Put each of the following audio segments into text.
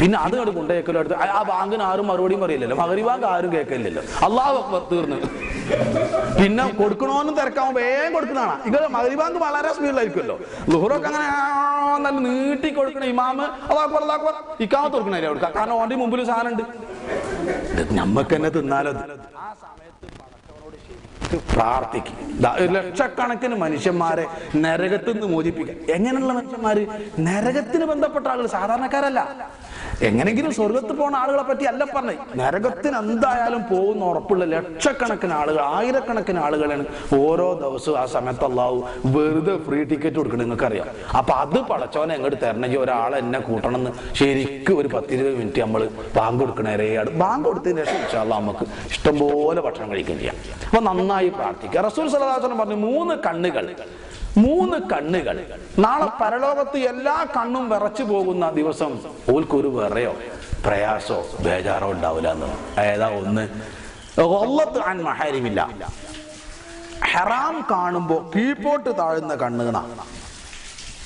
പിന്നെ അത് കണ്ട് കൊണ്ടേക്കലോ അടുത്ത് ആ ബാങ്കിന് ആരും മറുപടിയും പറയില്ലല്ലോ. മകരി ബാങ്ക് ആരും കേൾക്കില്ലല്ലോ അള്ളാഹു തീർന്നു. പിന്നെ കൊടുക്കണോന്നും തിരക്കാവും വേഗം കൊടുക്കുന്നതാണ്. ഇങ്ങനെ മകരി ബാങ്ക് വളരെ സ്പീഡിലായിരിക്കുമല്ലോ. ലുഹറൊക്കെ അങ്ങനെ നല്ല നീട്ടി കൊടുക്കണ ഇമാമ് അതാക്കുവർ അതാക്കുവർ ഇക്കാമത്ത് കൊടുക്കണേ കൊടുക്കാം. കാരണം ഓന്റെ മുമ്പിൽ സാധനം ഉണ്ട് നമ്മക്ക് തന്നെ തിന്നാലോ ശരിക്ക് പ്രാർത്ഥിക്കും. ലക്ഷക്കണക്കിന് മനുഷ്യന്മാരെ നരകത്തിൽ നിന്ന് മോചിപ്പിക്കാം എങ്ങനെയുള്ള മനുഷ്യന്മാര്? നരകത്തിന് ബന്ധപ്പെട്ട ആളുകൾ സാധാരണക്കാരല്ല. എങ്ങനെങ്കിലും സ്വർഗത്ത് പോണ ആളുകളെ പറ്റി അല്ല പറഞ്ഞേ നരകത്തിന് എന്തായാലും പോകുന്ന ഉറപ്പുള്ള ലക്ഷക്കണക്കിന് ആളുകൾ ആയിരക്കണക്കിന് ആളുകളാണ് ഓരോ ദിവസവും ആ സമയത്ത് അള്ളാഹു വെറുതെ ഫ്രീ ടിക്കറ്റ് കൊടുക്കണം നിങ്ങൾക്കറിയാം. അപ്പൊ അത് പടച്ചോനെ എങ്ങോട്ട് തരണമെങ്കിൽ ഒരാൾ എന്നെ കൂട്ടണം എന്ന് ശരിക്കും ഒരു പത്തിരുപത് മിനിറ്റ് നമ്മൾ ബാങ്ക് കൊടുക്കണേരെയാണ് ബാങ്ക് കൊടുത്തതിന് ശേഷം നമുക്ക് ഇഷ്ടംപോലെ ഭക്ഷണം കഴിക്കുകയും ചെയ്യാം. അപ്പൊ നന്നായി പ്രാർത്ഥിക്കുക. റസൂൽ സലഹാസ്വലം പറഞ്ഞു മൂന്ന് കണ്ണുകൾ മൂന്ന് കണ്ണുകൾ. നാളെ പരലോകത്ത് എല്ലാ കണ്ണും വിറച്ചു പോകുന്ന ദിവസം ഓൽക്കൊരു വിറയോ പ്രയാസോ ബേജാറോ ഉണ്ടാവില്ല എന്ന്. ഏതാ ഒന്ന്? മഹാരിമില്ല. ഹറാം കാണുമ്പോ കീഴ്പോട്ട് താഴുന്ന കണ്ണുകളാ.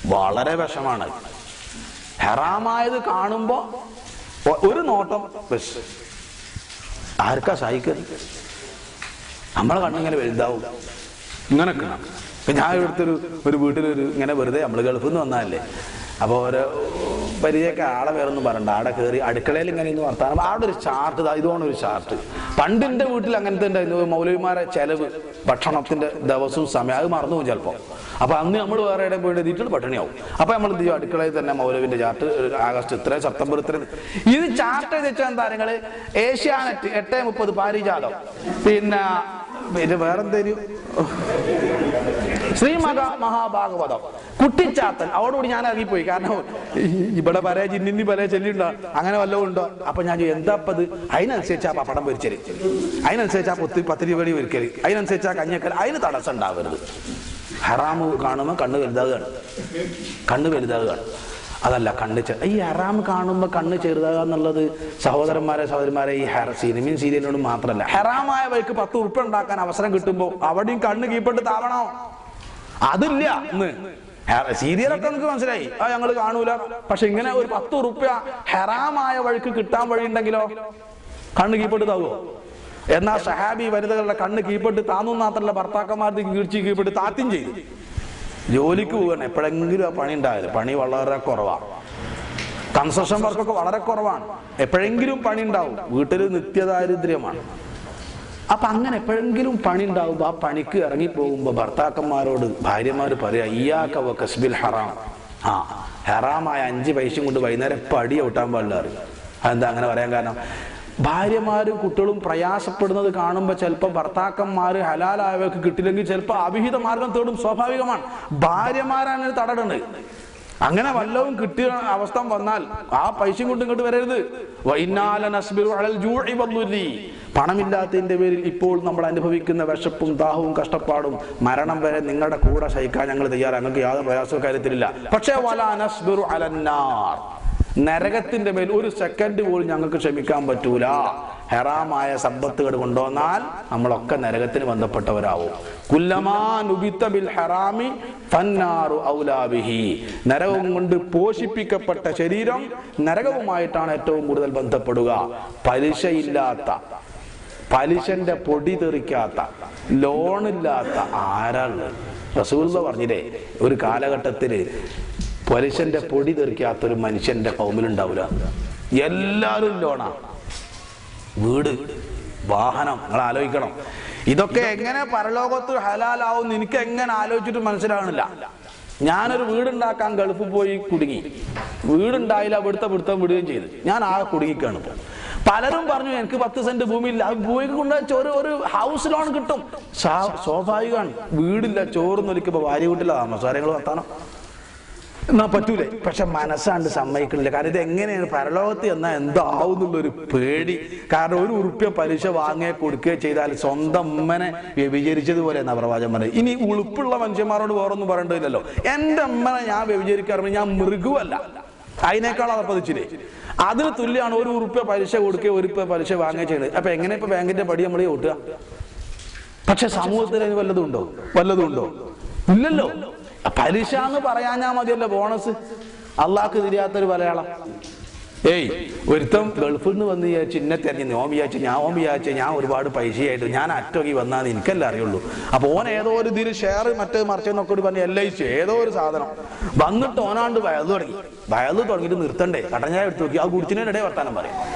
വളരെ വിഷമാണ്. ഹറാമായത് കാണുമ്പോ ഒ- ഒരു നോട്ടം ആർക്കാ സഹിക്കുന്നത് നമ്മളെ കണ്ണിങ്ങനെ വലുതാവും. ഇങ്ങനൊക്കെ. ഇപ്പൊ ഞാൻ ഇവിടുത്തൊരു ഒരു വീട്ടിലൊരു ഇങ്ങനെ വെറുതെ നമ്മൾ ഗൾഫിൽ നിന്ന് വന്നാലേ അപ്പോൾ ഓരോ പരിചയമൊക്കെ ആളെ വേറൊന്നും പറയണ്ട. ആടെ കയറി അടുക്കളയിൽ ഇങ്ങനെ ഇന്ന് വർത്താനം അവിടെ ഒരു ചാർട്ട് ഇതുകൊണ്ട് ഒരു ചാർട്ട്. പണ്ട് എന്റെ വീട്ടിൽ അങ്ങനത്തെ ഉണ്ടായിരുന്നു. മൗലവിമാരെ ചെലവ് ഭക്ഷണത്തിന്റെ ദിവസവും സമയം അത് മറന്നു പോകും ചിലപ്പോൾ അപ്പൊ അന്ന് നമ്മൾ വേറെ ഇടയിൽ പോയിട്ട് എത്തിയിട്ട് പട്ടിണിയാവും. അപ്പൊ നമ്മൾ എന്ത് ചെയ്യും? അടുക്കളയിൽ തന്നെ മൗലവിന്റെ ചാർട്ട് ആഗസ്റ്റ് ഇത്ര സെപ്റ്റംബർ ഇത്ര ഇത് ചാർട്ട് വെച്ചാൽ താരങ്ങൾ ഏഷ്യാനെറ്റ് എട്ട് മുപ്പത് പാരിജാതം. പിന്നെ പിന്നെ വേറെന്തേലും ശ്രീമക മഹാഭാഗവതം. കുട്ടിച്ചാത്തൻ. അവളോട് ഞാൻ ഇറങ്ങിപ്പോയി. കാരണം ഇവിടെ പല ജിന്നിന്നി പല ചെല്ലിണ്ടോ അങ്ങനെ വല്ലതും ഉണ്ടോ? അപ്പൊ ഞാൻ എന്താപ്പത് അതിനനുസരിച്ച് ആ പടം പൊരിച്ചൽ. അതിനനുസരിച്ച് ആ പൊത്തി പത്തിരി വെടി പൊരിക്കൽ. അതിനനുസരിച്ച് ആ കഞ്ഞക്കൽ അതിന് തടസ്സം ഉണ്ടാവരുത്. ഹറാമ് കാണുമ്പോൾ കണ്ണ് വലുതാകുകയാണ് കണ്ണ് വലുതാകുകയാണ് അതല്ല കണ്ണ് ഈ ഹറാം കാണുമ്പോൾ കണ്ണ് ചെറുതാകുക എന്നുള്ളത് സഹോദരന്മാരെ സഹോദരന്മാരെ ഈ ഹെറ സിനിമയും സീരിയലിനോട് മാത്രമല്ല ഹെറാമായ വഴിക്ക് പത്ത് ഉറുപ്പ്യ ഉണ്ടാക്കാൻ അവസരം കിട്ടുമ്പോൾ അവിടെയും കണ്ണ് കീപ്പിട്ട് താവണോ. അതില്ല സീരിയലൊക്കെ നമുക്ക് മനസ്സിലായി. ആ ഞങ്ങൾ കാണൂല. പക്ഷെ ഇങ്ങനെ ഒരു പത്ത് ഉറുപ്പ്യ ഹെറാമായ വഴിക്ക് കിട്ടാൻ വഴി ഉണ്ടെങ്കിലോ കണ്ണ് കീപ്പിട്ട് താവോ? എന്നാൽ ഷഹാബി വനിതകളുടെ കണ്ണ് കീപ്പിട്ട് താന്നു മാത്രമല്ല ഭർത്താക്കന്മാർക്ക് കീഴ്ചി കീപ്പിട്ട് താത്തിയും ചെയ്തു. ജോലിക്ക് പോവുകയാണ്. എപ്പോഴെങ്കിലും ആ പണി ഉണ്ടാവില്ല പണി വളരെ കുറവാണ് കൺസ്ട്രക്ഷൻ വർക്കൊക്കെ വളരെ കുറവാണ്. എപ്പോഴെങ്കിലും പണി ഉണ്ടാവും. വീട്ടിൽ നിത്യദാരിദ്ര്യമാണ്. അപ്പൊ അങ്ങനെ എപ്പോഴെങ്കിലും പണി ഉണ്ടാവുമ്പോ ആ പണിക്ക് ഇറങ്ങി പോകുമ്പോ ഭർത്താക്കന്മാരോട് ഭാര്യമാർ പറയാ ഇയാക്കവ കസ്ബിൽ ഹറാം. ആ ഹറാമായ അഞ്ച് പൈസയും കൊണ്ട് വൈകുന്നേരം പടി ഔട്ടാൻ പാടില്ല അറിയും അതെന്താ അങ്ങനെ പറയാൻ കാരണം? ഭാര്യമാരും കുട്ടികളും പ്രയാസപ്പെടുന്നത് കാണുമ്പോൾ ചിലപ്പോൾ ഭർത്താക്കന്മാർ ഹലാലായവർക്ക് കിട്ടില്ലെങ്കിൽ ചിലപ്പോൾ അവിഹിത മാർഗം തേടും സ്വാഭാവികമാണ്. ഭാര്യമാരാണ് തടടുണ്ട്. അങ്ങനെ വല്ലവും കിട്ടിയ അവസ്ഥ വന്നാൽ ആ പൈസയും കൊണ്ട് ഇങ്ങോട്ട് വരരുത്. പണമില്ലാത്തതിന്റെ പേരിൽ ഇപ്പോൾ നമ്മൾ അനുഭവിക്കുന്ന വിശപ്പും ദാഹവും കഷ്ടപ്പാടും മരണം വരെ നിങ്ങളുടെ കൂടെ സഹിക്കാൻ ഞങ്ങൾ തയ്യാറാണ്. ഞങ്ങൾക്ക് യാതൊരു പ്രയാസവും കാര്യത്തിലില്ല. പക്ഷേ വലാ നസ്ബിറു അലന്നാർ നരകത്തിന്റെ മേൽ ഒരു സെക്കൻഡ് പോലും ഞങ്ങൾക്ക് ക്ഷമിക്കാൻ പറ്റൂല. ഹെറാമായ സമ്പത്തുകൾ കൊണ്ടുവന്നാൽ നമ്മളൊക്കെ നരകത്തിന് ബന്ധപ്പെട്ടവരാവും. കുല്ലമാൻ ഉബിത്ത ബിൽ ഹറാമി ഫന്നാറു ഔലാബിഹി. നരകം കൊണ്ട് പോഷിപ്പിക്കപ്പെട്ട ശരീരം നരകവുമായിട്ടാണ് ഏറ്റവും കൂടുതൽ ബന്ധപ്പെടുക. പലിശയില്ലാത്ത പലിശന്റെ പൊടി തെറിക്കാത്ത ലോണില്ലാത്ത ആരാണ്? റസൂൽ പറഞ്ഞില്ലേ ഒരു കാലഘട്ടത്തിൽ പലിശന്റെ പൊടി തെറിക്കാത്തൊരു മനുഷ്യന്റെ കൗമിലുണ്ടാവില്ല എല്ലാരും ലോണാ. വീട് വാഹനം നിങ്ങൾ ആലോചിക്കണം ഇതൊക്കെ എങ്ങനെ പരലോകത്ത് ഹലാലാവും എനിക്ക് എങ്ങനെ ആലോചിച്ചിട്ട് മനസ്സിലാകണില്ല. ഞാനൊരു വീടുണ്ടാക്കാൻ ഗൾഫ് പോയി കുടുങ്ങി. വീടുണ്ടായില്ല ഇവിടുത്തെ പിടുത്തം വിടുകയും ചെയ്തു. ഞാൻ ആ കുടുങ്ങിക്കാണ് ഇപ്പോൾ പലരും പറഞ്ഞു എനിക്ക് പത്ത് സെന്റ് ഭൂമിയില്ല. ഭൂമിക്ക് കൊണ്ട് ഒരു ഒരു ഹൗസ് ലോൺ കിട്ടും. സ്വാ- സ്വാഭാവികമാണ്. വീടില്ല ചോറ് നൊലിക്കുമ്പോ ഭാര്യ വീട്ടില്ല താമസകാര്യങ്ങൾ വർത്താനം? എന്നാ പറ്റൂലേ. പക്ഷെ മനസ്സാണ്ട് സമ്മതിക്കണില്ല. കാരണം ഇത് എങ്ങനെയാണ് പരലോകത്ത് എന്നാ എന്താവും എന്നുള്ളൊരു പേടി. കാരണം ഒരു ഉറുപ്പ്യ പലിശ വാങ്ങുകയോ കൊടുക്കുകയോ ചെയ്താൽ സ്വന്തം അമ്മനെ വ്യഭിചരിച്ചതുപോലെ എന്നാ പ്രവാചം പറയും ഇനി ഉളുപ്പുള്ള മനുഷ്യന്മാരോട് വേറൊന്നും പറയേണ്ടതില്ലല്ലോ. എന്റെ അമ്മനെ ഞാൻ വ്യഭിചരിക്കാറുണ്ട്. ഞാൻ മൃഗുവല്ല. അതിനേക്കാൾ അതപ്പതിച്ചില്ലേ അതിന് തുല്യമാണ് ഒരു ഉറുപ്പ്യ പലിശ കൊടുക്കുകയോ ഒരു ഉറുപ്പ്യ പലിശ വാങ്ങുകയോ ചെയ്യുന്നത് അപ്പൊ എങ്ങനെ ഇപ്പൊ ബാങ്കിന്റെ പടി നമ്മൾ ഓട്ടുക? പക്ഷെ സമൂഹത്തിൽ അതിന് വല്ലതും ഉണ്ടോ? വല്ലതും ഉണ്ടോ? ഇല്ലല്ലോ. പലിശ എന്ന് പറയാഞ്ഞാ മതിയല്ലോ ബോണസ് അള്ളാഹ്ക്ക് തിരിയാത്തൊരു മലയാളം. ഏയ് ഒരുത്തം ഗൾഫിൽ നിന്ന് വന്ന് വിചാരിച്ചു ഇന്നെ തെരഞ്ഞു ഓൻ വിചാരിച്ചു ഞാൻ ഓം വിചാരിച്ചു ഞാൻ ഒരുപാട് പൈസയായിട്ട് ഞാൻ അറ്റോക്കി വന്നാൽ എനിക്കല്ല അറിയുള്ളൂ. അപ്പൊ ഓൻ ഏതോ ഒരു ഇതിൽ ഷെയർ മറ്റേ മറിച്ചെന്നൊക്കെ ഒരു പറഞ്ഞ് എൽ ഐ സി ഏതോ ഒരു സാധനം. വന്നിട്ട് ഓനാണ്ട് വയലു തുടങ്ങി. വയലു തുടങ്ങിയിട്ട് നിർത്തണ്ടേ. കടഞ്ഞായ എടുത്ത് നോക്കി. ആ കുടിച്ചിനിടെ വർത്താനം പറയും.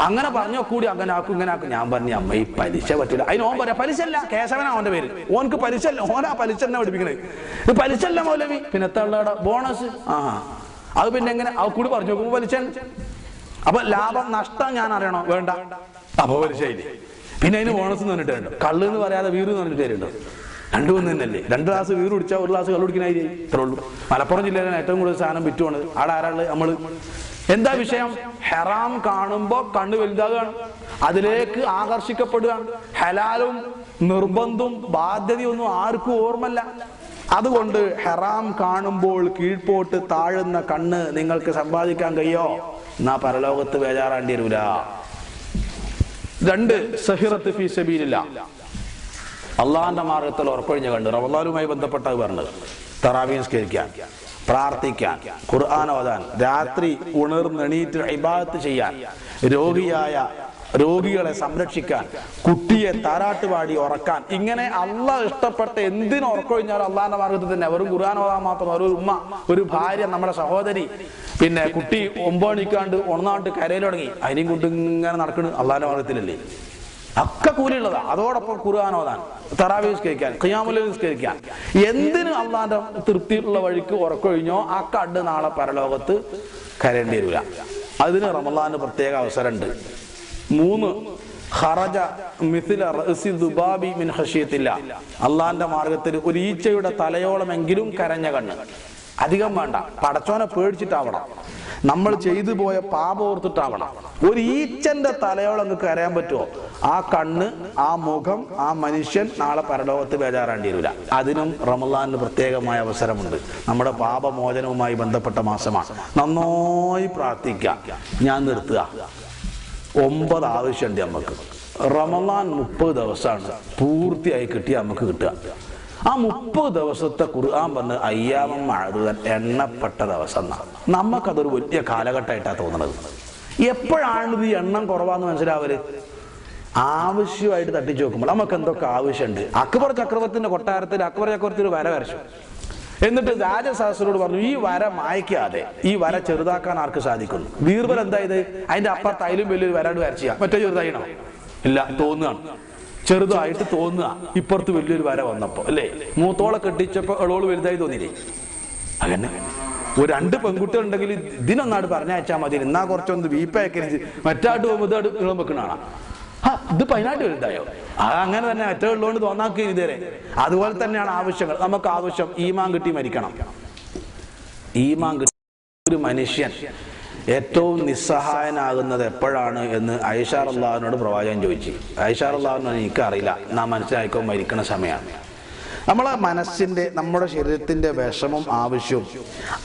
അങ്ങനെ പറഞ്ഞോ കൂടി അങ്ങനെ ആക്കും ഇങ്ങനെ ആക്കും. ഞാൻ പറഞ്ഞു അമ്മ ഈ പലിശ പറ്റില്ല അതിന് ഓൻ പറയാ പലിശ അല്ല കേശവനാ അവന്റെ പേര്. ഓനക്ക് പലിശ അല്ല ഓനാ പലിശ തന്നെ പഠിപ്പിക്കണേ. ഇത് പലിശ അല്ല മൗലവി. പിന്നെ എത്താളുടെ ബോണസ്. ആ. അത് പിന്നെ എങ്ങനെ? അവ കൂടി പറഞ്ഞു നോക്കുമ്പോ പലിശ അപ്പൊ ലാഭം നഷ്ടം ഞാൻ അറിയണോ? വേണ്ട. അപ്പൊ പലിശയില്ലേ പിന്നെ അതിന് ബോണസ് പറഞ്ഞിട്ട് കള്ള് എന്ന് പറയാതെ വീറ് തന്നിട്ട് തരുന്നുണ്ട് രണ്ടു ഒന്ന് തന്നെയല്ലേ? രണ്ട് ഗ്ലാസ് വീട് കുടിച്ചാൽ ഒരു ഗ്ലാസ് കള്ളു കുടിക്കണായി ഇത്രേ ഉള്ളൂ. മലപ്പുറം ജില്ലയിലാണ് ഏറ്റവും കൂടുതൽ സാധനം വിറ്റുവാണ് ആടെ ആരാൾ നമ്മൾ. എന്താ വിഷയം? ഹെറാം കാണുമ്പോ കണ്ണ് വലുതാകുകയാണ് അതിലേക്ക് ആകർഷിക്കപ്പെടുകയാണ്. ഹലാലും നിർബന്ധവും ബാധ്യതയൊന്നും ആർക്കും ഓർമ്മല്ല അതുകൊണ്ട് ഹെറാം കാണുമ്പോൾ കീഴ്പോട്ട് താഴുന്ന കണ്ണ് നിങ്ങൾക്ക് സമ്പാദിക്കാൻ കഴിയോ? എന്നാ പരലോകത്ത് വേജാറാണ്ടി വരൂല. രണ്ട് സഹിറത്ത് ഫീ സബീലില്ല. മാർഗത്തിൽ ഉറപ്പൊഴിഞ്ഞ കണ്ട്. റമദാനുമായി ബന്ധപ്പെട്ടത് പറഞ്ഞത്. തറാവി നിസ്കരിക്കാൻ. പ്രാർത്ഥിക്കാൻ ഖുർആൻ ഓതാൻ രാത്രി ഉണർന്നെണീറ്റ് ഇബാദത്ത് ചെയ്യാൻ രോഗിയായ രോഗികളെ സംരക്ഷിക്കാൻ കുട്ടിയെ താരാട്ടുപാടി ഉറക്കാൻ ഇങ്ങനെ അല്ല ഇഷ്ടപ്പെട്ട എന്തിനു ഉറക്കൊഴിഞ്ഞാലും അള്ളാന്റെ മാർഗത്തിൽ തന്നെ. വെറും ഖുർആൻ ഓതാൻ മാത്രം ഒരു ഉമ്മ ഒരു ഭാര്യ നമ്മുടെ സഹോദരി പിന്നെ കുട്ടി ഒമ്പണിക്കാണ്ട് ഒന്നാണ്ട് കരയിൽ തുടങ്ങി അതിനെയും കൊണ്ട് ഇങ്ങനെ നടക്കുന്നത് അള്ളാന്റെ മാർഗത്തിലല്ലേ? ഒക്കെ കൂലിയുള്ളതാ. അതോടൊപ്പം ഓതാൻ തറാവി നിസ്കരിക്കാൻ ഖിയാമുൽ നിസ്കരിക്കാൻ. എന്തിന് അള്ളാന്റെ തൃപ്തിയുള്ള വഴിക്ക് ഉറക്കൊഴിഞ്ഞോ ആ കണ്ട് നാളെ പരലോകത്ത് കരേണ്ടി വരില്ല അതിന് റമലാന് പ്രത്യേക അവസരമുണ്ട്. മൂന്ന് ഹറജ മിഥില ദുബാബി മിൻ അള്ളാന്റെ മാർഗത്തിൽ ഒരു ഈച്ചയുടെ തലയോളമെങ്കിലും കരഞ്ഞ കണ്ണ്. അധികം വേണ്ട. പടച്ചോനെ പേടിച്ചിട്ടാവണം. നമ്മൾ ചെയ്തു പോയ പാപം ഓർത്തിട്ടാവണം. ഒരു ഈച്ചന്റെ തലയോളം നിങ്ങൾക്ക് അറിയാൻ പറ്റുമോ? ആ കണ്ണ് ആ മുഖം ആ മനുഷ്യൻ നാളെ പരലോകത്ത് ബേജാറാണ്ടി വരില്ല. അതിനും റമലാനിന് പ്രത്യേകമായ അവസരമുണ്ട്. നമ്മുടെ പാപമോചനവുമായി ബന്ധപ്പെട്ട മാസമാണ്. നന്നായി പ്രാർത്ഥിക്കുക. ഞാൻ നിർത്തുക. ഒമ്പത് ആവശ്യമുണ്ട് നമുക്ക് റമലാൻ മുപ്പത് ദിവസമാണ്. പൂർത്തിയായി കിട്ടിയ നമുക്ക് കിട്ടുക. ആ മുപ്പത് ദിവസത്തെ ഖുർആൻ പറഞ്ഞ് അയ്യാമം മഴതുതൻ എണ്ണപ്പെട്ട ദിവസം നമുക്കതൊരു വലിയ കാലഘട്ടമായിട്ടാണ് തോന്നുന്നത് എപ്പോഴാണ് ഈ എണ്ണം കുറവാന്ന് മനസ്സിലാവൽ? ആവശ്യമായിട്ട് തട്ടിച്ചു നോക്കുമ്പോൾ നമുക്ക് എന്തൊക്കെ ആവശ്യമുണ്ട് അക്ബർ ചക്രവർത്തിന്റെ കൊട്ടാരത്തിൽ അക്ബർ ചക്രവർത്തി ഒരു വര വരച്ചു. എന്നിട്ട് രാജസഹസ്രോട് പറഞ്ഞു ഈ വര മായ്ക്കാതെ ഈ വര ചെറുതാക്കാൻ ആർക്ക് സാധിക്കുന്നു? ബീർബൽ എന്തായത് അതിന്റെ അപ്പുറത്ത് വലിയൊരു വരാട് വരച്ചു മറ്റേ ചെറുതായിണോ? ഇല്ല തോന്നുകയാണ്. ചെറുതായിട്ട് തോന്നുക. ഇപ്പുറത്ത് വലിയൊരു വര വന്നപ്പോ അല്ലേ? മൂത്തോളെ കെട്ടിച്ചപ്പോ എളോൾ വലുതായി തോന്നിയില്ലേ? അങ്ങനെ ഒരു രണ്ട് പെൺകുട്ടികൾ ഉണ്ടെങ്കിൽ ഇതിനൊന്നാട് പറഞ്ഞയച്ചാൽ മതി. എന്നാ കുറച്ചൊന്ന് വീപ്പയക്കരിച്ച് മറ്റാട്ട് പോകുമ്പോൾ ഇളം വെക്കണാണ് ഇത് പതിനാട്ട് വലുതായോ? അങ്ങനെ തന്നെ മറ്റേ ഉള്ളതുകൊണ്ട് തോന്നാക്കി ഇതുവരെ. അതുപോലെ തന്നെയാണ് ആവശ്യങ്ങൾ. നമുക്ക് ആവശ്യം ഈമാൻ കിട്ടി മരിക്കണം. ഈമാൻ കിട്ടി. ഒരു മനുഷ്യൻ ഏറ്റവും നിസ്സഹായനാകുന്നത് എപ്പോഴാണ് എന്ന് ഐഷാർ അള്ളാഹുവിനോട് പ്രവാചകൻ ചോദിച്ചു. ഐഷാർ അള്ളാഹുവിനോട് എനിക്കറിയില്ല. നാം മനസ്സിലാക്കോ മരിക്കണ സമയമാണ്. നമ്മളെ മനസ്സിന്റെ നമ്മുടെ ശരീരത്തിന്റെ വിഷമം ആവശ്യവും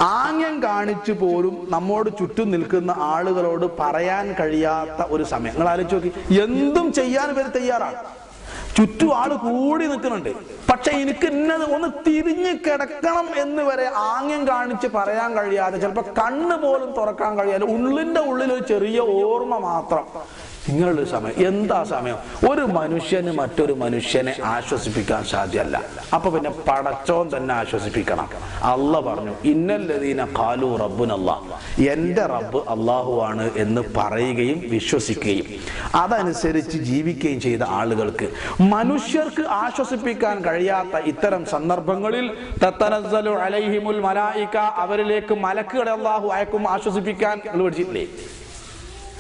ആംഗ്യം കാണിച്ചു പോലും നമ്മോട് ചുറ്റും നിൽക്കുന്ന ആളുകളോട് പറയാൻ കഴിയാത്ത ഒരു സമയം. നിങ്ങൾ ആലോചിച്ച് നോക്കി. എന്തും ചെയ്യാൻ ഇവർ തയ്യാറാണ്. ചുറ്റും ആൾ കൂടി നിൽക്കുന്നുണ്ട്. പക്ഷെ എനിക്ക് ഇന്നത് ഒന്ന് തിരിഞ്ഞു കിടക്കണം എന്ന് വരെ ആംഗ്യം കാണിച്ച് പറയാൻ കഴിയാതെ ചിലപ്പോ കണ്ണ് പോലും തുറക്കാൻ കഴിയാതെ ഉള്ളിന്റെ ഉള്ളിൽ ഒരു ചെറിയ ഓർമ്മ മാത്രം. നിങ്ങളുടെ സമയം. എന്താ സമയം? ഒരു മനുഷ്യന് മറ്റൊരു മനുഷ്യനെ ആശ്വസിപ്പിക്കാൻ സാധ്യമല്ല അപ്പൊ പിന്നെ പടച്ചോൻ തന്നെ ആശ്വസിപ്പിക്കണം. അല്ല പറഞ്ഞു ഇന്നല്ലതീന കാലു റബ്ബുനല്ല. എന്റെ റബ്ബ് അള്ളാഹു ആണ് എന്ന് പറയുകയും വിശ്വസിക്കുകയും. അതനുസരിച്ച് ജീവിക്കുകയും ചെയ്ത ആളുകൾക്ക് മനുഷ്യർക്ക് ആശ്വസിപ്പിക്കാൻ കഴിയാത്ത ഇത്തരം സന്ദർഭങ്ങളിൽ അലൈഹിമുൽ മലായിക അവരിലേക്ക് മലക്കുകളെ അള്ളാഹു അയക്കും ആശ്വസിപ്പിക്കാൻ. പഠിച്ചിട്ടില്ലേ?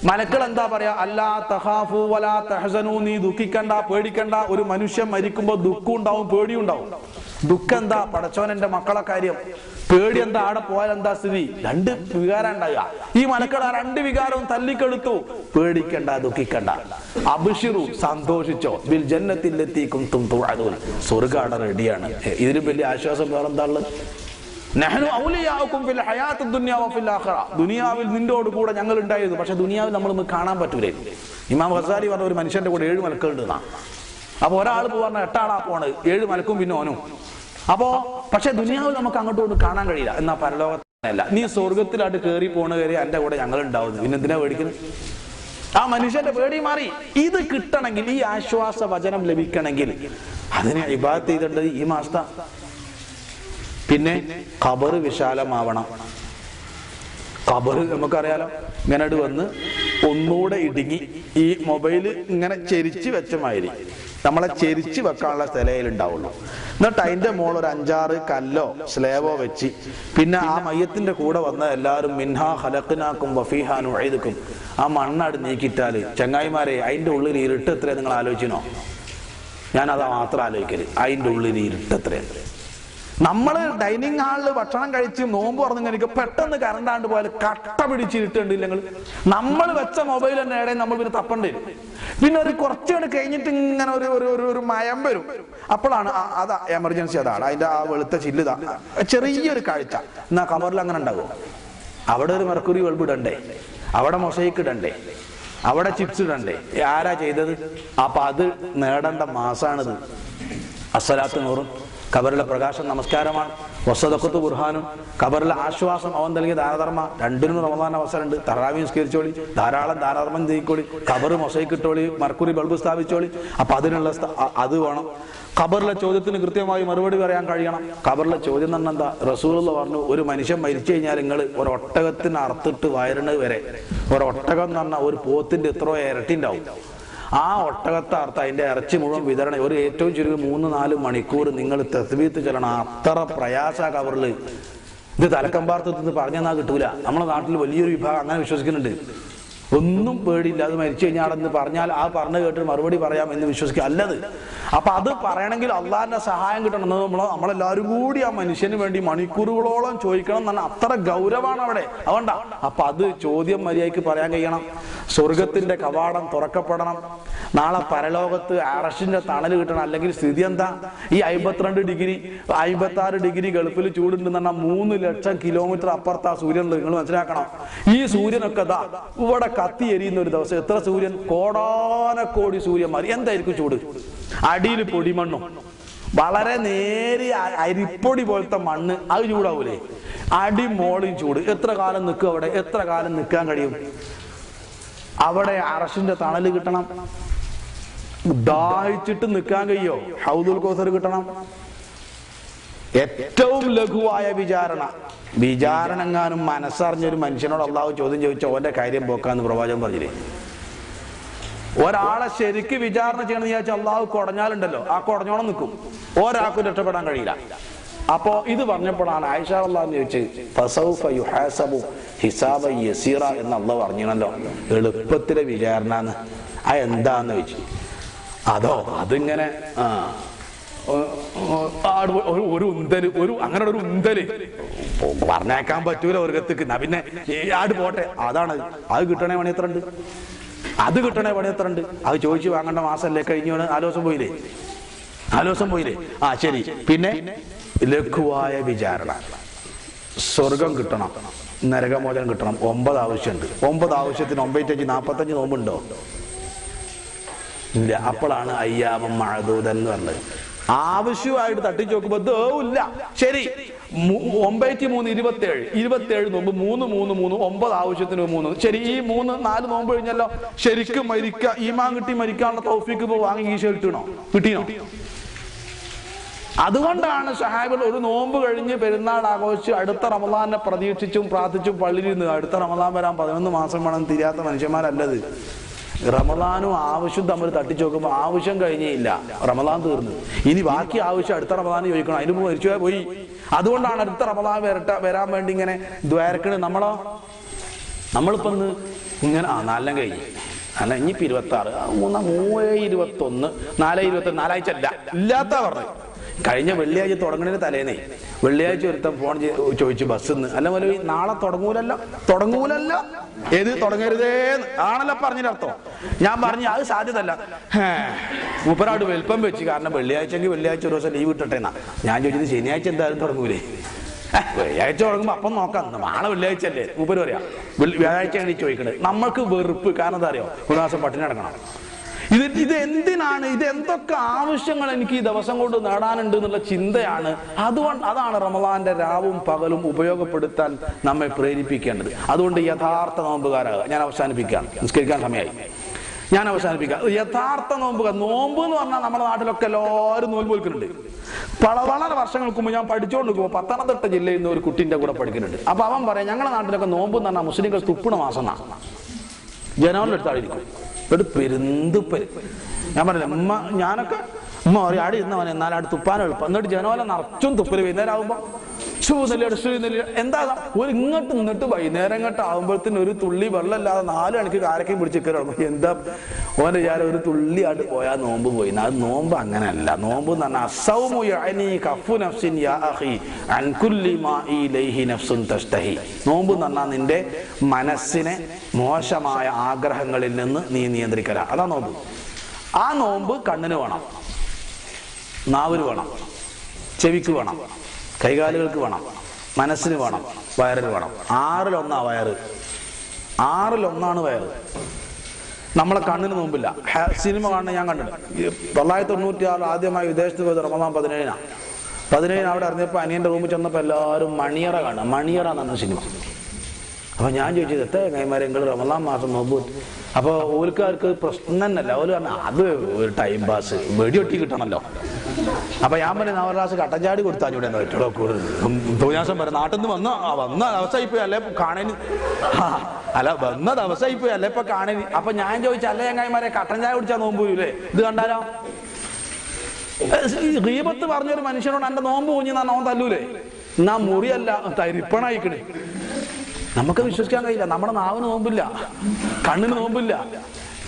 മലക്കൾ എന്താ പറയാ? അല്ലാ തഹാഫു വലാ തഹസനു നീ ദുഃഖിക്കണ്ട പേടിക്കണ്ട. ഒരു മനുഷ്യൻ മരിക്കുമ്പോ ദുഃഖം ഉണ്ടാവും പേടിയും ഉണ്ടാവും ദുഃഖം എന്താ പടച്ചോൻ എന്റെ മക്കളെ കാര്യം. പേടി എന്താ ആടെ പോയാൽ എന്താ സ്ഥിതി? രണ്ട് വികാരം ഉണ്ടാകുക ഈ മലക്കൾ ആ രണ്ട് വികാരവും തല്ലിക്കെടുത്തു. പേടിക്കണ്ട ദുഃഖിക്കണ്ട. അഭിഷിറു സന്തോഷിച്ചോ. ബിൽ ജന്നത്തിലെത്തിക്കും തും തുഴതുൽ സ്വർഗാട റെഡിയാണ് ഇതിന് വലിയ ആശ്വാസം വേറെന്താ ഉള്ളത്? ദുനിയാവിൽ നിന്നോട് കൂടെ ഞങ്ങൾ ഉണ്ടായിരുന്നു. പക്ഷെ ദുനിയാവിൽ നമ്മൾ കാണാൻ പറ്റൂലേ. ഇമാം ഹസാരി പറഞ്ഞ ഒരു മനുഷ്യന്റെ കൂടെ ഏഴ് മലക്കുണ്ട് അപ്പൊ ഒരാൾ പറഞ്ഞ എട്ടാളാ പോണ്. ഏഴ് മലക്കും പിന്നെ ഓനും. അപ്പോ പക്ഷെ ദുനിയാവിൽ നമുക്ക് അങ്ങോട്ടും കാണാൻ കഴിയില്ല. എന്നാ പരലോകത്തല്ല നീ സ്വർഗത്തിലായിട്ട് കയറി പോണ കയറി എന്റെ കൂടെ ഞങ്ങൾ ഉണ്ടാവുന്നു. പിന്നെ എന്തിനാ പേടിക്കുന്നത് ആ മനുഷ്യന്റെ പേടി മാറി. ഇത് കിട്ടണമെങ്കിൽ ഈ ആശ്വാസ വചനം ലഭിക്കണമെങ്കിൽ അതിനെ ഇബാദത്ത് ചെയ്തിട്ടുണ്ട് ഈ മാസത്ത. പിന്നെ ഖബർ വിശാലമാവണം. ഖബർ നമുക്കറിയാലോ ഇങ്ങനെ വന്ന് ഒന്നുകൂടെ ഇടുങ്ങി ഈ മൊബൈൽ ഇങ്ങനെ ചെരിച്ച് വെച്ച മാതിരി നമ്മളെ ചെരിച്ച് വെക്കാനുള്ള സ്ഥലയിൽ ഉണ്ടാവുള്ളൂ എന്നിട്ട് അതിന്റെ മോൾ ഒരു അഞ്ചാറ് കല്ലോ സ്ലേവോ വെച്ച് പിന്നെ ആ മയ്യത്തിന്റെ കൂടെ വന്ന എല്ലാവരും മിൻഹാ ഹലക്കിനാക്കും വഫീഹാനും എഴുതുക്കും ആ മണ്ണാട് നീക്കിയിട്ടാൽ ചങ്ങായിമാരെ അതിന്റെ ഉള്ളിൽ ഇരുട്ട് എത്രയാ? നിങ്ങൾ ആലോചിക്കണോ ഞാൻ അത് മാത്രം ആലോചിക്കൽ. അതിന്റെ ഉള്ളിൽ ഇരുട്ട് എത്രയാ? നമ്മൾ ഡൈനിങ് ഹാളിൽ ഭക്ഷണം കഴിച്ച് നോമ്പ് പറഞ്ഞു കഴിഞ്ഞാൽ പെട്ടെന്ന് കറണ്ടാണ്ട് പോയാൽ കട്ട പിടിച്ചിട്ടുണ്ട് ഇല്ലെങ്കിൽ നമ്മൾ വെച്ച മൊബൈൽ തന്നെ ഇടയിൽ നമ്മൾ പിന്നെ തപ്പണ്ടേ പിന്നെ ഒരു കുറച്ചുകൂടെ കഴിഞ്ഞിട്ട് ഇങ്ങനെ ഒരു ഒരു ഒരു മയം വരും. അപ്പോഴാണ് അതാ എമർജൻസി അതാണ്. അതിന്റെ ആ വെളുത്ത ചില്ലുതാ ചെറിയൊരു കാഴ്ച. എന്നാ കവറിൽ അങ്ങനെ ഉണ്ടാകും അവിടെ ഒരു മെർക്കുറി ബൾബ് ഇടണ്ടേ? അവിടെ മൊസൈക്ക് ഇടണ്ടേ? അവിടെ ചിപ്സ് ഇടണ്ടേ? ആരാ ചെയ്തത്? അപ്പൊ അത് നേടേണ്ട മാസാണിത്. അസലാത്ത് നൂറും. ഖബറിലെ പ്രകാശം നമസ്കാരമാണ്. വസതക്കത്ത് ബുർഹാനും കബറിലെ ആശ്വാസം അവൻ നൽകിയ ദാനധർമ്മ. രണ്ടിനും റമദാൻ അവസരമുണ്ട്. തറാവി നിസ്കരിച്ചോളി ധാരാളം ദാനധർമ്മം ചെയ്യിക്കോളി കബർ മൊസൈക്കിട്ടോളി മർക്കുറി ബൾബ് സ്ഥാപിച്ചോളി. അപ്പൊ അതിനുള്ള അത് വേണം. ഖബറിലെ ചോദ്യത്തിന് കൃത്യമായി മറുപടി പറയാൻ കഴിയണം. ഖബറിലെ ചോദ്യം തന്നെ എന്താ? റസൂൽ പറഞ്ഞു ഒരു മനുഷ്യൻ മരിച്ചു കഴിഞ്ഞാൽ നിങ്ങൾ ഒരൊട്ടകത്തിന് അറുത്തിട്ട് വയറിന് വരെ. ഒരൊട്ടകം എന്ന് പറഞ്ഞാൽ ഒരു പോത്തിന്റെ എത്രയോ ഇരട്ടി ഉണ്ടാവും. ആ ഒട്ടകത്തെ അർത്ഥം അതിന്റെ ഇറച്ചി മുഴുവൻ വിതരണം. ഒരു ഏറ്റവും ചുരുങ്ങി മൂന്ന് നാല് മണിക്കൂർ നിങ്ങൾ തെസ്ബീത്ത് ചെല്ലണം. അത്ര പ്രയാസ കവറിൽ ഇത് തലക്കമ്പാർത്തത്തിൽ പറഞ്ഞെന്നാ കിട്ടൂല. നമ്മുടെ നാട്ടിൽ വലിയൊരു വിഭാഗം അങ്ങനെ വിശ്വസിക്കുന്നുണ്ട്. ഒന്നും പേടിയില്ല. അത് മരിച്ചു കഴിഞ്ഞാൽ എന്ന് പറഞ്ഞാൽ ആ പറഞ്ഞു കേട്ട് മറുപടി പറയാം എന്ന് വിശ്വസിക്കുക. അല്ലത്. അപ്പൊ അത് പറയണമെങ്കിൽ അള്ളാഹിന്റെ സഹായം കിട്ടണം. എന്ന് നമ്മൾ നമ്മളെല്ലാവരും കൂടി ആ മനുഷ്യന് വേണ്ടി മണിക്കൂറുകളോളം ചോദിക്കണം എന്നാണ് അത്ര ഗൗരവമാണ് അവിടെ. അതുകൊണ്ടാ. അപ്പൊ അത് ചോദ്യം മര്യാദയ്ക്ക് പറയാൻ കഴിയണം. സ്വർഗത്തിന്റെ കവാടം തുറക്കപ്പെടണം. നാളെ പരലോകത്ത് അറഷിന്റെ തണൽ കിട്ടണം. അല്ലെങ്കിൽ സ്ഥിതി എന്താ? ഈ അമ്പത്തിരണ്ട് ഡിഗ്രി അമ്പത്തി ആറ് ഡിഗ്രി ഗൾഫിൽ ചൂടുണ്ടെന്ന് പറഞ്ഞാൽ മൂന്ന് ലക്ഷം കിലോമീറ്റർ അപ്പുറത്താ സൂര്യൻ നിങ്ങൾ മനസ്സിലാക്കണം. ഈ സൂര്യനൊക്കെ ദാ ഇവിടെ കത്തി എരിയുന്ന ഒരു ദിവസം. എത്ര സൂര്യൻ? കോടാനക്കോടി സൂര്യന്മാർ എന്തായിരിക്കും ചൂട്? അടിയിൽ പൊടിമണ്ണും. വളരെ നേരിയ അരിപ്പൊടി പോലത്തെ മണ്ണ്. അത് ചൂടാവൂലേ? അടി മോളിയും ചൂട്. എത്ര കാലം നിൽക്കും അവിടെ? എത്ര കാലം നിൽക്കാൻ കഴിയും? അവിടെ അറഷിന്റെ തണൽ കിട്ടണം. ദാഹിച്ചിട്ട് നിൽക്കാൻ കഴിയോ? ഹൗദുൽ കോസർ കിട്ടണം. ഏറ്റവും ലഘുവായ വിചാരണ. വിചാരണ എങ്ങാനും മനസ്സറിഞ്ഞൊരു മനുഷ്യനോട് അള്ളാഹു ചോദ്യം ചോദിച്ച ഓന്റെ കാര്യം പോക്കാന്ന് പ്രവാചകൻ പറഞ്ഞില്ലേ? ഒരാളെ ശരിക്ക് വിചാരണ ചെയ്യണമെന്ന് വിചാരിച്ചാൽ അള്ളാഹു കുടഞ്ഞാലുണ്ടല്ലോ. ആ കുടഞ്ഞോളം നിൽക്കും. ഒരാൾക്കും രക്ഷപ്പെടാൻ കഴിയില്ല. അപ്പോ ഇത് പറഞ്ഞപ്പോഴാണ് ആയിഷ അള്ളാഹ് ചോദിച്ച് ഫസൗഫ യുഹാസബു ഹിസാബ യസീറ എന്ന് അള്ള പറഞ്ഞിണല്ലോ എളുപ്പത്തിലെ വിചാരണ എന്ന് ആ എന്താന്ന് ചോദിച്ചു. അതോ അതിങ്ങനെ ആ ഒരു- ഉന്തൽ ഒരു അങ്ങനെ ഒരു ഉന്തൽ. പറഞ്ഞേക്കാൻ പറ്റൂല വർഗത്തേക്ക് ന പിന്നെ ആട് പോട്ടെ. അതാണ്. അത് കിട്ടണേ പണി എത്ര ഉണ്ട്? അത് കിട്ടണേ പണി എത്ര ഉണ്ട്? അത് ചോദിച്ചു വാങ്ങേണ്ട മാസമല്ലേ? കഴിഞ്ഞു ദിവസം പോയില്ലേ? ദിവസം പോയില്ലേ? ആ ശരി. പിന്നെ? ലഘുവായ വിചാരണ. സ്വർഗം കിട്ടണം നരകമോചനം കിട്ടണം. ഒമ്പത് ആവശ്യമുണ്ട്. ഒമ്പത് ആവശ്യത്തിന് ഒമ്പത്തഞ്ച് നാൽപ്പത്തഞ്ച് നോമ്പുണ്ടോ? ഇല്ല. അപ്പോഴാണ് അയ്യാമം മഴദൂതൻ എന്ന് പറഞ്ഞത്. ആവശ്യമായിട്ട് തട്ടിച്ചു നോക്കുമ്പോ ഇല്ല. ശരി. ഒമ്പത്തി മൂന്ന് ഇരുപത്തി ഏഴ് ഇരുപത്തി ഏഴ് നോമ്പ് മൂന്ന് മൂന്ന് മൂന്ന് ഒമ്പത് ആവശ്യത്തിന് മൂന്ന്. ശരി ഈ മൂന്ന് നാല് നോമ്പ് കഴിഞ്ഞല്ലോ. ശരിക്കും മരിക്ക ഈമാൻ കിട്ടി മരിക്കാനുള്ള തോഫിക്ക് വാങ്ങി ഈശോ കിട്ടണോ കിട്ടിയോ? അതുകൊണ്ടാണ് സഹാബികൾ ഒരു നോമ്പ് കഴിഞ്ഞ് പെരുന്നാൾ ആഘോഷിച്ച് അടുത്ത റമദാനെ പ്രതീക്ഷിച്ചും പ്രാർത്ഥിച്ചും പള്ളിയിൽ അടുത്ത റമദാൻ വരാൻ പതിനൊന്ന് മാസം വേണം തിരിയാത്ത മനുഷ്യന്മാരല്ലത്. റമദാനും ആവശ്യം തമ്മിൽ തട്ടിച്ചു നോക്കുമ്പോൾ ആവശ്യം കഴിഞ്ഞില്ല റമദാൻ തീർന്നു. ഇനി ബാക്കി ആവശ്യം അടുത്ത റമദാൻ ചോദിക്കണം. അതിന് മരിച്ചു പോയി അതുകൊണ്ടാണ് അടുത്ത റമദാൻ വരട്ട വരാൻ വേണ്ടി ഇങ്ങനെ ദ്വാരക്കണ്. നമ്മളോ? നമ്മളിപ്പോ ഇങ്ങനെ ആ നാലെല്ലാം കഴിഞ്ഞു. അല്ല ഇനിയിപ്പോ ഇരുപത്തി ആറ് മൂന്ന് മൂന്ന് ഇരുപത്തി ഒന്ന് നാല് ഇരുപത്തി നാലാഴ്ച അല്ല. ഇല്ലാത്ത പറഞ്ഞു കഴിഞ്ഞ വെള്ളിയാഴ്ച തുടങ്ങുന്നതിന് തലേന്നേ. വെള്ളിയാഴ്ച ഒരുത്തൻ ഫോൺ ചോദിച്ചു ബസ്സിന്ന് അല്ല പോലെ നാളെ തുടങ്ങൂലല്ല. തുടങ്ങൂലല്ലോ. ഏത് തുടങ്ങരുതേ? ആണല്ലോ പറഞ്ഞതിനർത്ഥം ഞാൻ പറഞ്ഞു അത് സാധ്യതല്ല മൂപ്പരാട് വലിപ്പം വെച്ച് കാരണം വെള്ളിയാഴ്ചയെങ്കിൽ വെള്ളിയാഴ്ച ഒരു ദിവസം ലീവ് ഇട്ടട്ടേന്നാ. ഞാൻ ചോദിച്ചത് ശനിയാഴ്ച എന്തായാലും തുടങ്ങൂലേ? വെള്ളിയാഴ്ച തുടങ്ങുമ്പോ അപ്പം നോക്കാം. നാളെ വെള്ളിയാഴ്ച അല്ലേ മൂപ്പര് പറയാ വ്യാഴാഴ്ചയാണ് ചോദിക്കുന്നത് നമ്മൾക്ക് വെറുപ്പ്. കാരണം എന്താ അറിയോ? ഒരു മാസം പട്ടിണി നടക്കണം ഇത് ഇത് എന്തിനാണ്? ഇത് എന്തൊക്കെ ആവശ്യങ്ങൾ എനിക്ക് ഈ ദിവസം കൊണ്ട് നേടാനുണ്ട് എന്നുള്ള ചിന്തയാണ്. അതുകൊണ്ട് അതാണ് റമദാന്റെ രാവും പകലും ഉപയോഗപ്പെടുത്താൻ നമ്മെ പ്രേരിപ്പിക്കേണ്ടത്. അതുകൊണ്ട് യഥാർത്ഥ നോമ്പുകാരാകുക. ഞാൻ അവസാനിപ്പിക്കാം. നിസ്കരിക്കാൻ സമയമായി. ഞാൻ അവസാനിപ്പിക്കാം. യഥാർത്ഥ നോമ്പുക. നോമ്പ് എന്ന് പറഞ്ഞാൽ നമ്മുടെ നാട്ടിലൊക്കെ എല്ലാവരും നോമ്പ് വിൽക്കുന്നുണ്ട് പല വളരെ വർഷങ്ങൾക്ക് മുമ്പ് ഞാൻ പഠിച്ചുകൊണ്ട് പോകുമ്പോൾ പത്തനംതിട്ട ജില്ലയിൽ നിന്ന് ഒരു കുട്ടിന്റെ കൂടെ പഠിക്കുന്നുണ്ട്. അപ്പൊ അവൻ പറയാം ഞങ്ങളുടെ നാട്ടിലൊക്കെ നോമ്പ് എന്ന് പറഞ്ഞാൽ മുസ്ലിംകൾ തുപ്പണ മാസം എന്നാണ് ജനങ്ങളുടെ അടുത്തായിരിക്കും പെരുന്ത് പെരു ഞാൻ പറഞ്ഞില്ല ഉമ്മ ഞാനൊക്കെ ഉമ്മ പറയും ആടി ഇന്നവൻ എന്നാൽ അടുത്ത് തുപ്പാൻ എളുപ്പം എന്നിട്ട് ജനോല നിറച്ചും തുപ്പൽ വൈകുന്നേരം ആകുമ്പോ ഷൂ നെല്ലിയുടെ എന്താ ഒരു ഇങ്ങോട്ട് നിന്നിട്ട് വൈകുന്നേരം ഇങ്ങോട്ട് ആകുമ്പോഴത്തേന് ഒരു തുള്ളി വെള്ളമില്ലാതെ നാല് മണിക്ക് കാരക്കയും പിടിച്ച് കയറി എന്താ? ഓന്റെ വിചാരം ഒരു തുള്ളി ആയിട്ട് പോയാൽ നോമ്പ് പോയി. അത് നോമ്പ് അങ്ങനെയല്ല. നോമ്പ് എന്ന് പറഞ്ഞാൽ നഫ്സിൻ യാ മാ നഫ്സുൻ നോമ്പ് എന്ന് പറഞ്ഞാൽ നിന്റെ മനസ്സിനെ മോശമായ ആഗ്രഹങ്ങളിൽ നിന്ന് നീ നിയന്ത്രിക്കല. അതാ നോമ്പ്. ആ നോമ്പ് കണ്ണിന് വേണം. നാവിന് വേണം ചെവിക്ക് വേണം കൈകാലുകൾക്ക് വേണം മനസ്സിന് വേണം വയറിന് വേണം. ആറിലൊന്നാ വയറ്. ആറിലൊന്നാണ് വയറ്. നമ്മളെ കണ്ണിന് മുമ്പില്ല. സിനിമ കാണുന്ന ഞാൻ കണ്ടിട്ടുണ്ട്. തൊള്ളായിരത്തി തൊണ്ണൂറ്റി ആറ് ആദ്യമായി വിദേശത്ത് പോയത് റമദാൻ പതിനേഴിനാണ് പതിനേഴിന് അവിടെ അറിഞ്ഞപ്പോൾ അനിയന്റെ റൂമിൽ ചെന്നപ്പോൾ എല്ലാവരും മണിയറ കാണുക മണിയറ എന്നാണ് സിനിമ. അപ്പൊ ഞാൻ ചോദിച്ചത് എത്ര കൈമാരെ നിങ്ങൾ റമദാൻ മാസം നോമ്പ്? അപ്പൊ ഓൽക്കാർക്ക് പ്രശ്നം തന്നെയല്ല. ഓൽ പറഞ്ഞ അത് ഒരു ടൈം പാസ് വെടിയൊട്ടി കിട്ടണമല്ലോ അപ്പൊ ഞാൻ പറഞ്ഞു ക്ലാസ് കട്ടഞ്ചാടി കൊടുത്താൽ ഇവിടെ പറ്റുള്ളൂ കൂടുതൽ തോന്നാസം പറയാം നാട്ടിൽ നിന്ന് വന്ന വന്ന ഇപ്പൊ അല്ലെ കാണേന്? അല്ല വന്ന ദിവസമായിപ്പോയി അല്ലെ ഇപ്പൊ കാണേന്? അപ്പൊ ഞാൻ ചോദിച്ച ചങ്ങായിമാരെ കൈമാരെ കട്ടഞ്ചാടി കുടിച്ചാൽ നോമ്പ് വരൂലേ? ഇത് കണ്ടാലോ? ഗീപത്ത് പറഞ്ഞൊരു മനുഷ്യനോട് എന്റെ നോമ്പ് കുഞ്ഞ് നാ നോമ്പ് തല്ലൂലേ? എന്നാ മുറിയല്ല തരിപ്പണായിക്കണേ. നമുക്ക് വിശ്വസിക്കാൻ കഴിയില്ല. നമ്മുടെ നാവിന് നോമ്പില്ല. കണ്ണിന് നോമ്പില്ല.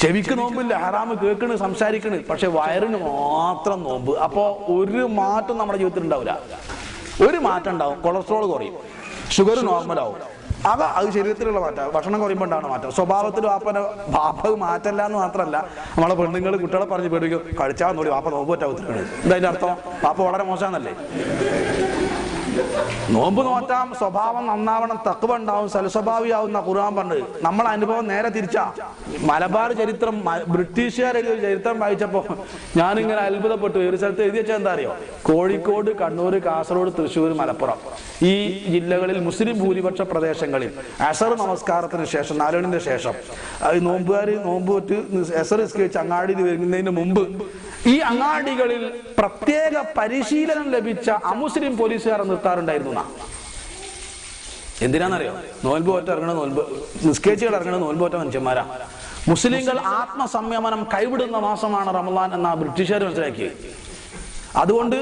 ചെവിക്ക് നോമ്പില്ല. ഹറാമ് കേൾക്കണ് സംസാരിക്കണ്. പക്ഷെ വയറിന് മാത്രം നോമ്പ്. അപ്പോ ഒരു മാറ്റം നമ്മുടെ ജീവിതത്തിൽ ഉണ്ടാവില്ല. ഒരു മാറ്റം ഉണ്ടാവും. കൊളസ്ട്രോൾ കുറയും. ഷുഗർ നോർമലാവും അത് അത് ശരീരത്തിലുള്ള മാറ്റം. ഭക്ഷണം കുറയുമ്പോൾ ഉണ്ടാവുന്ന മാറ്റം. സ്വഭാവത്തിൽ വാപ്പനെ വാപ്പ മാറ്റല്ല എന്ന് മാത്രമല്ല നമ്മളെ പെണ്ണുങ്ങൾ കുട്ടികളെ പറഞ്ഞ് പേടിക്കും കഴിച്ചാൽ നോടി വാപ്പ നോമ്പ് പറ്റാവുന്നത് എന്തായാലും അർത്ഥം? വാപ്പ വളരെ മോശമാണല്ലേ നോമ്പ് നോറ്റാം സ്വഭാവം നന്നാവണം തക്കുവ ഉണ്ടാവും സൽസ്വഭാവിയാവുന്ന ഖുർആൻ പറഞ്ഞത് നമ്മൾ അനുഭവം നേരെ തിരിച്ചാ. മലബാർ ചരിത്രം ബ്രിട്ടീഷുകാർ ചരിത്രം വായിച്ചപ്പോ ഞാനിങ്ങനെ അത്ഭുതപ്പെട്ടു. ഒരു സ്ഥലത്ത് എഴുതി വെച്ചാൽ എന്താ അറിയോ? കോഴിക്കോട് കണ്ണൂർ കാസർഗോഡ് തൃശ്ശൂർ മലപ്പുറം. ഈ ജില്ലകളിൽ മുസ്ലിം ഭൂരിപക്ഷ പ്രദേശങ്ങളിൽ അസർ നമസ്കാരത്തിന് ശേഷം നാലുമണിന്റെ ശേഷം നോമ്പുകാർ നോമ്പ് വെച്ച് അസർ നിസ്കരിച്ച് അങ്ങാടി വരുന്നതിന് മുമ്പ് ഈ അങ്ങാടികളിൽ പ്രത്യേക പരിശീലനം ലഭിച്ച അമുസ്ലിം പോലീസുകാർ നിർത്താറുണ്ടായിരുന്നു എന്നാ. എന്തിനാണെന്നറിയോ നോൽബ് പോറ്റ ഇറങ്ങണ നോൽബ് നിസ്കേച്ചുകൾ ഇറങ്ങണ നോൽബ് പോറ്റ മനുഷ്യന്മാരാ. മുസ്ലിങ്ങൾ ആത്മസംയമനം കൈവിടുന്ന മാസമാണ് റമദാൻ എന്ന ബ്രിട്ടീഷുകാർ മനസ്സിലാക്കിയത് അതുകൊണ്ട്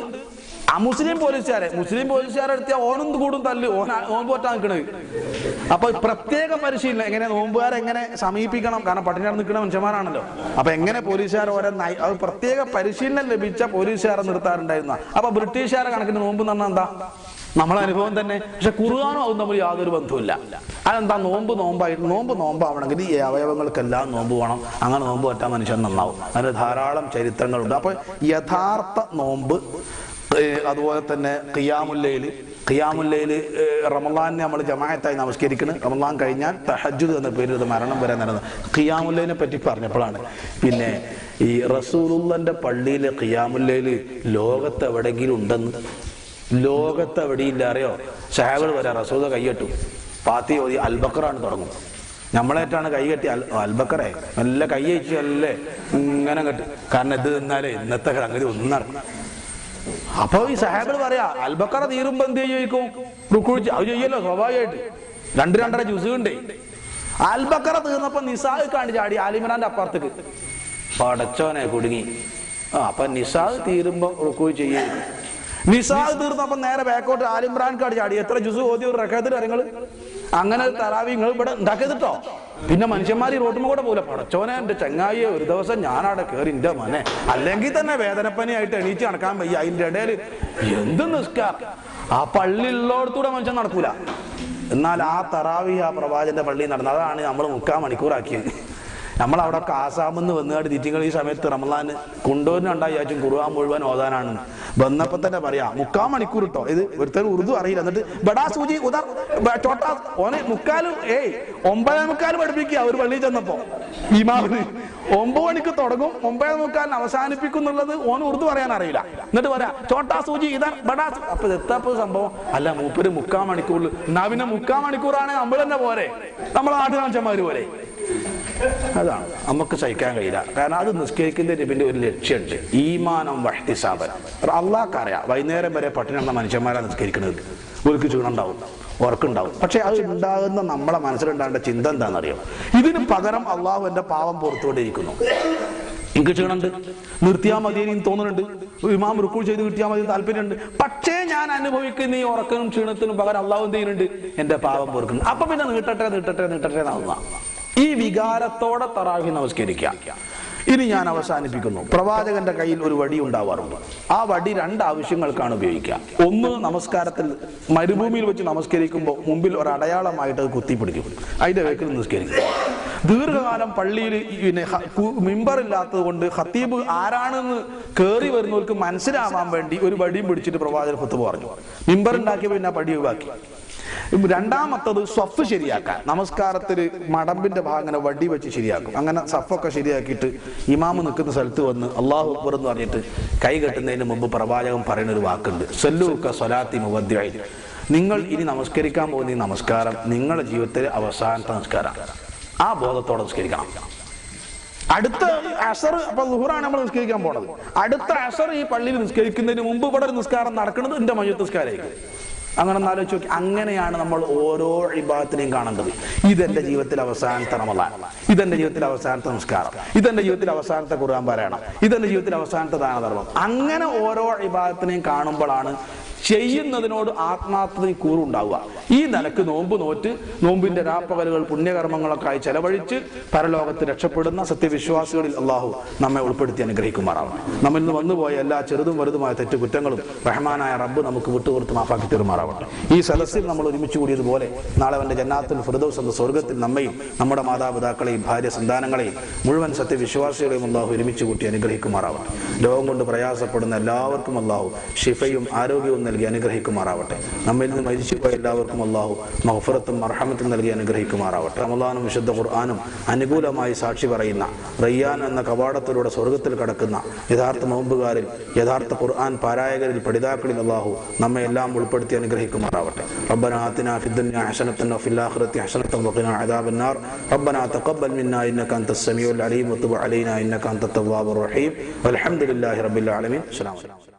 അമുസ്ലിം പോലീസുകാരെ മുസ്ലിം പോലീസുകാരെ എടുത്തിയാൽ ഓനും കൂടും തല്ല്. ഓന ഓൻ പറ്റാൻ നിൽക്കണത് അപ്പൊ പ്രത്യേക പരിശീലനം എങ്ങനെ നോമ്പുകാരെ എങ്ങനെ സമീപിക്കണം? കാരണം പട്ടിണി നിൽക്കുന്ന മനുഷ്യന്മാരാണല്ലോ. അപ്പൊ എങ്ങനെ പോലീസുകാർ ഓരോ പ്രത്യേക പരിശീലനം ലഭിച്ച പോലീസുകാരെ നിർത്താറുണ്ടായിരുന്ന. അപ്പൊ ബ്രിട്ടീഷുകാരെ കണക്കിന് നോമ്പ് പറഞ്ഞാൽ എന്താ? നമ്മളെ അനുഭവം തന്നെ. പക്ഷെ കുറുകാനും അതും തമ്മിൽ യാതൊരു ബന്ധവുമില്ല. അതെന്താ? നോമ്പ് നോമ്പായിട്ട് നോമ്പ് നോമ്പാവണമെങ്കിൽ ഈ അവയവങ്ങൾക്കെല്ലാം നോമ്പ് വേണം. അങ്ങനെ നോമ്പ് പറ്റാൻ മനുഷ്യൻ നന്നാവും. അതിന് ധാരാളം ചരിത്രങ്ങളുണ്ട്. അപ്പൊ യഥാർത്ഥ നോമ്പ് അതുപോലെ തന്നെ ഖിയാമുല്ലയിൽ ഖിയാമുല്ലയിൽ റമലാനെ നമ്മൾ ജമായത്തായി നമസ്കരിക്കുന്നത് റമലാൻ കഴിഞ്ഞാൽ തഹജുദ് എന്ന പേരിൽ മരണം വരെ നടന്നത് ഖിയാമുല്ലയിനെ പറ്റി പറഞ്ഞപ്പോഴാണ്. പിന്നെ ഈ റസൂലുള്ളന്റെ പള്ളിയിൽ ഖിയാമുല്ലയിൽ ലോകത്ത് എവിടെയെങ്കിലും ഉണ്ടെന്ന് ലോകത്ത് എവിടെയില്ല അറിയോ? ഷാബിൾ വരാം റസൂദ കൈയ്യട്ടു പാത്തി ഓതി അൽബക്കറാണ് തുടങ്ങും. നമ്മളേറ്റാണ് കൈ കെട്ടി അൽ അൽബക്കറെ. നല്ല കൈ അയച്ചു അല്ലേ ഇങ്ങനെ കെട്ടി കാരണം ഇത് നിന്നാലേ ഇന്നത്തെ സംഗതി ഒന്നും നടക്കും അപ്പൊ ഈ സഹാബിൾ പറയാ അൽബക്കറ തീരുമ്പോ എന്ത് ചോദിക്കും? റുക്കുഴിച്ച് അത് ചെയ്യല്ലോ സ്വാഭാവികമായിട്ട്. രണ്ട് രണ്ടര ജ്യൂസ് ഉണ്ടേ. അൽബക്കറ തീർന്നപ്പോ നിസാഹ് കാണി ചാടി ആലിമറാന്റെ അപ്പുറത്തേക്ക്. പടച്ചോനെ കുടുങ്ങി. ആ അപ്പൊ നിസാഹ് തീരുമ്പോ റുക്കുഴി ചെയ്യും. നിസാഹ് തീർന്നപ്പോ നേരെ ബാക്കോട്ട് ആലിമ്രാൻ കാണി ചാടി എത്ര ജ്യൂസ് ഓതി ഒരു റെക്കത്തിൽ ഇറങ്ങൾ അങ്ങനെ തറാവി ഇവിടെ ഉണ്ടാക്കിയതിട്ടോ പിന്നെ മനുഷ്യന്മാർ ഈ റോട്ടുമ്പോ കൂടെ പോലെ പടച്ചോനെ എന്റെ ചങ്ങായിയെ ഒരു ദിവസം ഞാനവിടെ കയറി എന്റെ മനെ. അല്ലെങ്കിൽ തന്നെ വേദനപ്പനിയായിട്ട് എണീച്ച് നടക്കാൻ വയ്യ. അതിന്റെ ഇടയിൽ എന്ത് നിസ്കാർ ആ പള്ളി ഉള്ളോടത്തൂടെ മനുഷ്യൻ നടക്കൂല. എന്നാൽ ആ തറാവി ആ പ്രവാചന്റെ പള്ളി നടന്നു അതാണ് നമ്മൾ മുക്കാൽ മണിക്കൂറാക്കിയത്. നമ്മൾ അവിടെ ഒക്കെ ആസാമെന്ന് വന്നുകാട് തിറ്റിങ്ങൾ ഈ സമയത്ത് റമലാൻ കൊണ്ടുവരുന്നുണ്ടായി ആച്ചും കുറുവാൻ മുഴുവൻ ഓതാനാണ് വന്നപ്പോ തന്നെ പറയാ മുക്കാൽ മണിക്കൂർ ഇട്ടോ ഇത് ഒരുത്തർ ഉറുദു അറിയില്ല. എന്നിട്ട് ബടാ സൂചി ചോട്ടാ ഓനെ മുക്കാലും ഏയ് ഒമ്പതേ മുക്കാൽ പഠിപ്പിക്കുക. ഒരു പള്ളിയിൽ ചെന്നപ്പോ ഇമാമിന് ഒമ്പത് മണിക്ക് തുടങ്ങും ഒമ്പത് മുക്കാലിന് അവസാനിപ്പിക്കും എന്നുള്ളത് ഓന് ഉറുദു പറയാൻ അറിയില്ല. എന്നിട്ട് പറയാ ചോട്ടാ സൂചി ഇതാ ബടാ സൂ-" അപ്പൊ എത്താപ്പോ സംഭവം? അല്ല മൂപ്പര് മുക്കാൽ മണിക്കൂറിൽ എന്നാ പിന്നെ മുക്കാൽ മണിക്കൂറാണ് നമ്മൾ തന്നെ പോരെ. നമ്മളെ നാട്ടുകാഞ്ചന്മാര് പോലെ അതാണ് നമുക്ക് സഹിക്കാൻ കഴിയില്ല. കാരണം അത് നിസ്കരിക്കുന്നതിന് പിന്നെ ഒരു ലക്ഷ്യമുണ്ട്. ഈമാനം വഹ്തിസാബൻ. അള്ളാഹ്ക്കറിയാം വൈകുന്നേരം വരെ പട്ടിണി മനുഷ്യന്മാരാണ് നിസ്കരിക്കുന്നത്. ഒരു ക്ഷീണുണ്ടാവും ഉറക്കുണ്ടാവും പക്ഷെ അത് ഉണ്ടാകുന്ന നമ്മളെ മനസ്സിലുണ്ടാകേണ്ട ചിന്ത എന്താണെന്നറിയാം? ഇതിന് പകരം അള്ളാഹു എന്റെ പാവം പുറത്തുകൊണ്ടിരിക്കുന്നു. എനിക്ക് ക്ഷീണുണ്ട് നിർത്തിയാൽ മതി എനിക്ക് തോന്നുന്നുണ്ട്. ഇമാം റുക്കൂൾ ചെയ്ത് കിട്ടിയാൽ മതി താല്പര്യമുണ്ട്. പക്ഷേ ഞാൻ അനുഭവിക്കുന്ന ഈ ഉറക്കനും ക്ഷീണത്തിനും പകരം അള്ളാഹു എന്ത് ചെയ്യുന്നുണ്ട്? എന്റെ പാവം പൊറുക്കുന്നു. അപ്പൊ പിന്നെ നീട്ടട്ടെ നീട്ടട്ടെ നീട്ടട്ടെ എന്നാവുന്ന ഈ വികാരത്തോടെ തറാവി നമസ്കരിക്കുക. ഇനി ഞാൻ അവസാനിപ്പിക്കുന്നു. പ്രവാചകന്റെ കയ്യിൽ ഒരു വടി ഉണ്ടാവാറുണ്ട്. ആ വടി രണ്ട് ആവശ്യങ്ങൾക്കാണ് ഉപയോഗിക്കുക. ഒന്ന് നമസ്കാരത്തിൽ മരുഭൂമിയിൽ വെച്ച് നമസ്കരിക്കുമ്പോൾ മുമ്പിൽ ഒരു അടയാളമായിട്ട് അത് കുത്തിപ്പിടിക്കും. അതിന്റെ വേക്കിൽ നിസ്കരിക്കും. ദീർഘകാലം പള്ളിയിൽ പിന്നെ മിമ്പറില്ലാത്തത് കൊണ്ട് ഹത്തീബ് ആരാണെന്ന് കയറി വരുന്നവർക്ക് മനസ്സിലാവാൻ വേണ്ടി ഒരു വടിയും പിടിച്ചിട്ട് പ്രവാചകൻ കുത്തു പറഞ്ഞു. മിമ്പർ ഉണ്ടാക്കിയപ്പോൾ പിന്നെ ആ പടി ഒഴിവാക്കി. രണ്ടാമത്തത് സ്വഫ് ശരിയാക്കാൻ. നമസ്കാരത്തിൽ മടമ്പിന്റെ ഭാഗം അങ്ങനെ വടി വെച്ച് ശരിയാക്കും. അങ്ങനെ സഫൊക്കെ ശരിയാക്കിയിട്ട് ഇമാമ് നിൽക്കുന്ന സ്ഥലത്ത് വന്ന് അള്ളാഹു അക്ബർ എന്ന് പറഞ്ഞിട്ട് കൈ കെട്ടുന്നതിന് മുമ്പ് പ്രവാചകൻ പറയുന്ന ഒരു വാക്കുണ്ട്. സല്ലൂക്ക സ്വലാത്തി മുവദ്യായി നിങ്ങൾ ഇനി നമസ്കരിക്കാൻ പോകുന്ന ഈ നമസ്കാരം നിങ്ങളുടെ ജീവിതത്തിലെ അവസാനത്തെ നമസ്കാരം ആ ബോധത്തോടെ നമസ്കരിക്കണം അടുത്ത അസർ അപ്പൊ ലുഹുറാണ് നമ്മൾ നിസ്കരിക്കാൻ പോണത്. അടുത്ത അസർ ഈ പള്ളിയിൽ നിസ്കരിക്കുന്നതിന് മുമ്പ് ഇവിടെ ഒരു നിസ്കാരം നടക്കുന്നത് എന്റെ മയ്യത്ത് നിസ്കാരമായിരിക്കും. അങ്ങനെ ഒന്ന് ആലോചിച്ച് നോക്കി. അങ്ങനെയാണ് നമ്മൾ ഓരോ വിഭാഗത്തിനെയും കാണേണ്ടത്. ഇതെന്റെ ജീവിതത്തിൽ അവസാനത്തെ റമദാൻ. ഇതെന്റെ ജീവിതത്തിൽ അവസാനത്തെ നമസ്കാരം ഇതെന്റെ ജീവിതത്തിൽ അവസാനത്തെ ഖുർആൻ പാരായണം. ഇതെന്റെ ജീവിതത്തിൽ അവസാനത്തെ ദാനധർമ്മം. അങ്ങനെ ഓരോ വിഭാഗത്തിനെയും കാണുമ്പോഴാണ് ചെയ്യുന്നതിനോട് ആത്മാർത്ഥതയും കൂറുണ്ടാവുക. ഈ നിലയ്ക്ക് നോമ്പ് നോറ്റ് നോമ്പിന്റെ രാപ്പകലുകൾ പുണ്യകർമ്മങ്ങളൊക്കെ ആയി ചെലവഴിച്ച് പരലോകത്ത് രക്ഷപ്പെടുന്ന സത്യവിശ്വാസികളിൽ അള്ളാഹു നമ്മെ ഉൾപ്പെടുത്തി അനുഗ്രഹിക്കുമാറാവണം നമ്മിൽ നിന്ന് വന്നുപോയ എല്ലാ ചെറുതും വലുതുമായ തെറ്റുകുറ്റങ്ങളും റഹ്മാനായ റബ്ബ് നമുക്ക് വിട്ടുകൊടുത്ത് മാഫാക്കി തീർമാറാവട്ടെ ഈ സദസ്സിൽ നമ്മൾ ഒരുമിച്ച് കൂടിയതുപോലെ നാളെ അവന്റെ ജന്നാത്തിൽ ഫിർദൗസ് എന്ന സ്വർഗത്തിൽ നമ്മയും നമ്മുടെ മാതാപിതാക്കളെയും ഭാര്യ സന്താനങ്ങളെയും മുഴുവൻ സത്യവിശ്വാസികളെയും അള്ളാഹു ഒരുമിച്ച് കൂട്ടി അനുഗ്രഹിക്കുമാറാവട്ടെ. രോഗം കൊണ്ട് പ്രയാസപ്പെടുന്ന എല്ലാവർക്കും അള്ളാഹു ഷിഫയും ആരോഗ്യവും നൽകി അനുഗ്രഹിക്കുമാറാവട്ടെ നമ്മിൽ നിന്ന് മരിച്ചുപോയ എല്ലാവർക്കും അള്ളാഹു മഹഫറത്തും അർഹമത്തും നൽകി അനുഗ്രഹിക്കുമാറാവട്ടെ റമദാനും വിശുദ്ധ ഖുർആാനും അനുകൂലമായി സാക്ഷി പറയുന്ന റയ്യാൻ എന്ന കവാടത്തിലൂടെ സ്വർഗത്തിൽ കടക്കുന്ന യഥാർത്ഥ നോമ്പുകാരിൽ യഥാർത്ഥ ഖുർആൻ പാരായകരിൽ പഠിതാക്കളിൽ അള്ളാഹു നമ്മെ എല്ലാം ഉൾപ്പെടുത്തി അനുഗ്രഹിക്കുമാറാവട്ടെ ربنا آتنا في الدنيا حسنة وفي الآخرة حسنة وقنا عذاب النار ربنا تقبل منا إنك أنت السميع العليم وتب علينا إنك أنت التواب الرحيم والحمد لله رب العالمين السلام عليكم